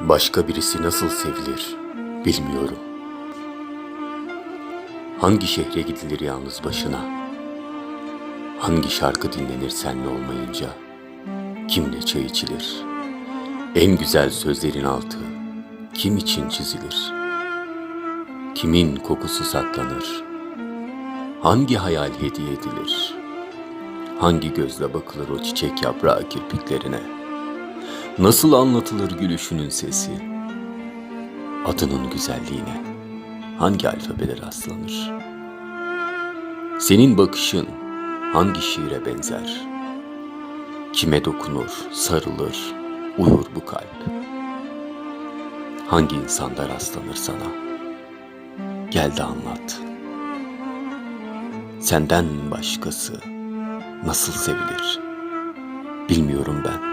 Başka birisi nasıl sevilir bilmiyorum. Hangi şehre gidilir yalnız başına? Hangi şarkı dinlenir senle olmayınca? Kimle çay içilir? En güzel sözlerin altı kim için çizilir? Kimin kokusu saklanır? Hangi hayal hediye edilir? Hangi gözle bakılır o çiçek yaprağı kirpiklerine? Nasıl anlatılır gülüşünün sesi? Adının güzelliğine hangi alfabede rastlanır? Senin bakışın hangi şiire benzer? Kime dokunur, sarılır, uyur bu kalp? Hangi insanda rastlanır sana? Gel de anlat. Senden başkası nasıl sevilir? Bilmiyorum ben.